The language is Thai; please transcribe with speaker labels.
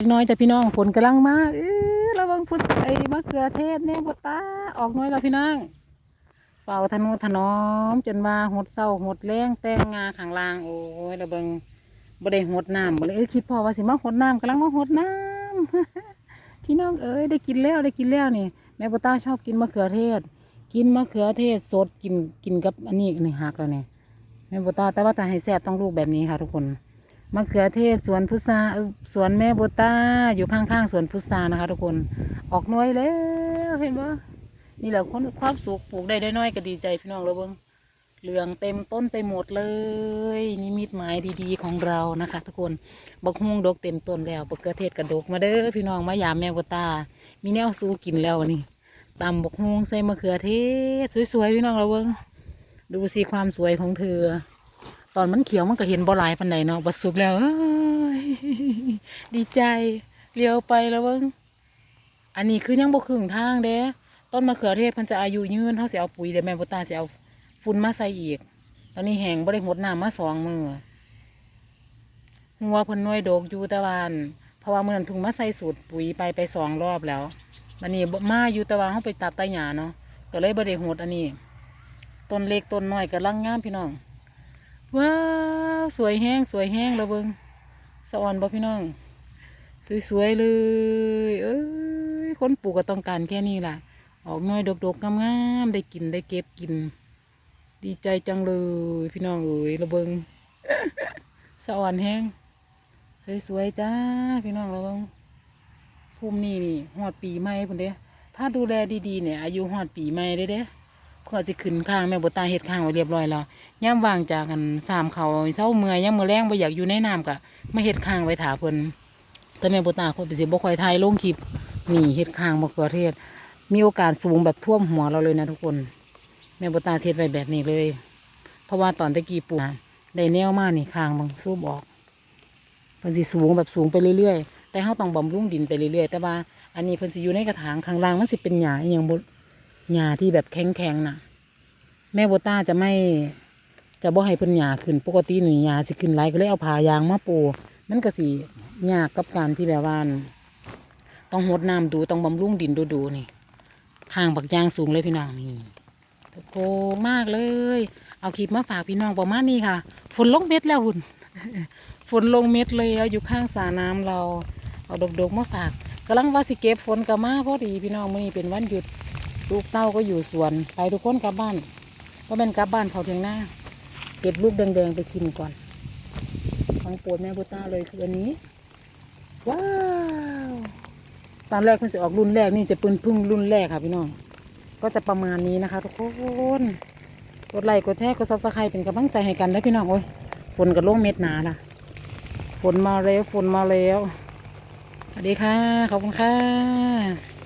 Speaker 1: เล็กน้อยจะพี่น้องฝนกำลังมาเออระวังพุทธไอ้มะเขือเทศเนี่ยบตาออกน้อยแล้วพี่น้องเฝ้าธนูถนอม จนว่าหดเศร้าหดแรงแต่งงาขางลางโอ้ยระเบิงบ่ได้หดน้ำบ่เลยเอ้ยคิดพอว่าสิมาหดน้ำกำลังมาหดน้ำพี่น้องเอ้ยได้กินแล้วได้กินแล้วนี่แม่บตาชอบกินมะเขือเทศ กินมะเขือเทศสดกินกินกับอันนี้นี่หักแล้วเนี่ยแม่บตาแต่ว่าจะให้แซ่บต้องลูกแบบนี้ค่ะทุกคน มะเขือเทศสวนพุทราสวนแม่โบต้าอยู่ข้างๆสวนพุทรานะคะ ทุกคนออกน่วยแล้วเห็นปะนี่แหละคนความสุขปลูกได้ได้น้อยก็ดีใจพี่น้องเลยเบิ้งเหลืองเต็มต้นไปหมดเลยนี่มิตหมายดีๆของเรานะคะ ทุกคนบักฮุงดกเต็มต้นแล้วบักเขือเทศกระดกมาเด้อพี่น้องมายามแม่โบต้ามีแนวสู้กินแล้วนี่ตำบักฮุงใส่มะเขือเทศสวยๆพี่น้องเราเบิ้งดูสิความสวยของเธอ ตอนมันเขียวมันก็เห็นบ่หลายปันใดเนาะบัดสุกแล้วดีใจเลี้ยวไปแล้วเบิ่งอันนี้คือยังบ่ครึ่งทางเด้ต้นมะเขือเทศมันจะอายุยืนเฮาสิเอาปุ๋ยเดี๋ยวแม่บ่ตาสิเอาฝุ่นมาใส่อีก ตอนนี้แห้งบ่ได้หดน้ำมาสองมือหัวเพิ่นหน่วยดกอยู่ต่ว่าอั่นเพราะว่ามื้อนั้นเพิ่งมาใส่สูตรปุ๋ยไปไปสองรอบแล้ววันนี้บ่มาอยู่ต่ว่าเฮาไปตัดไตหญ้าเนาะก็เลยบ่ได้หดอันนี้ต้นเล็กต้นน้อยกำลังงามพี่น้อง ว้าวสวยแห้งสวยแห้งเลยเบิงสะออนบ่พี่น้อง สวยๆเลย เอ้ยคนปลูกก็ต้องการแค่นี้ล่ะ ออกน้อยดกๆงามๆได้กินได้เก็บกิน ดีใจจังเลย พี่น้องเอ้ยระเบิงสะออนแห้งสวยๆจ้าพี่น้องระเบิงภูมินี่นี่หอดปีใหม่พุ่นเด้ถ้าดูแลดีๆเนี่ยอายุหอดปีใหม่เด้เด้ เพื่อสิขึ้นข้างแม่บตาเฮ็ดข้างไว้เรียบร้อยแล้วย่ำวางจากกันสามเขาเศร้าเมื่อยย่ำมือแรงบ่อยากอยู่ในน้ำกะไมาเฮ็ดข้างไว้ถาเพิ่นแต่แม่บตาคนไปสิบ่ค่อยถ่ายลงคลิปนี่เฮ็ดข้างมะเขือเทศ มีโอกาสสูงแบบท่วมหัวเราเลยนะทุกคน แม่บตาเฮ็ดไว้แบบนี้เลย เพราะว่าตอนตะกี้ปลูกได้แนวมานี่ข้างบางสู้บอกเพิ่นสิสูงแบบสูงไปเรื่อยๆแต่เฮาต้องบำรุงดินไปเรื่อยๆแต่ว่า อันนี้เพิ่นสิอยู่ในกระถางข้างล่างมันสิเป็นหญ้าอหยังบ่ หญ้าที่แบบแข็งๆน่ะ แม่โบต้าจะไม่จะบ่ให้เพิ่นหญ้าขึ้น ปกติหนี่หญ้าสิขึ้นหลายก็เลยเอาผายางมาปูมันก็สิยากกับการที่แบบว่าต้องหดน้ำดูต้องบำรุงดินดูๆนี่ข้างบักยางสูงเลยพี่น้องนี่โกมากเลย เอาคลิปมาฝากพี่น้องประมาณนี้ค่ะ ฝนลงเม็ดแล้วหุ่นฝนลงเม็ดเลยเอาอยู่ข้างสระน้ำเรา เอาดกๆมาฝากกำลังว่าสิเก็บฝนกับมาพอดีพี่น้องมื้อนี้เป็นวันหยุด ลูกเต้าก็อยู่สวน ไปทุกคนกลับบ้านก็เป็นกลับบ้านเขาเทียงหน้า เก็บลูกแดงๆไปชิมก่อน ของโปรดแม่บุต้าเลยคืออันนี้ ว้าว ตอนแรกเพิ่งจะออกรุ่นแรกนี่จะปืนพึ่งรุ่นแรกค่ะพี่น้อง ก็จะประมาณนี้นะคะ ทุกคน กดไลค์กดแชร์กดซับสไครต์เป็นกำลังใจให้กันนะพี่น้องโอ้ย ฝนกับลงเม็ดหนาล่ะ ฝนมาแล้วฝนมาแล้ว สวัสดีค่ะ ขอบคุณค่ะ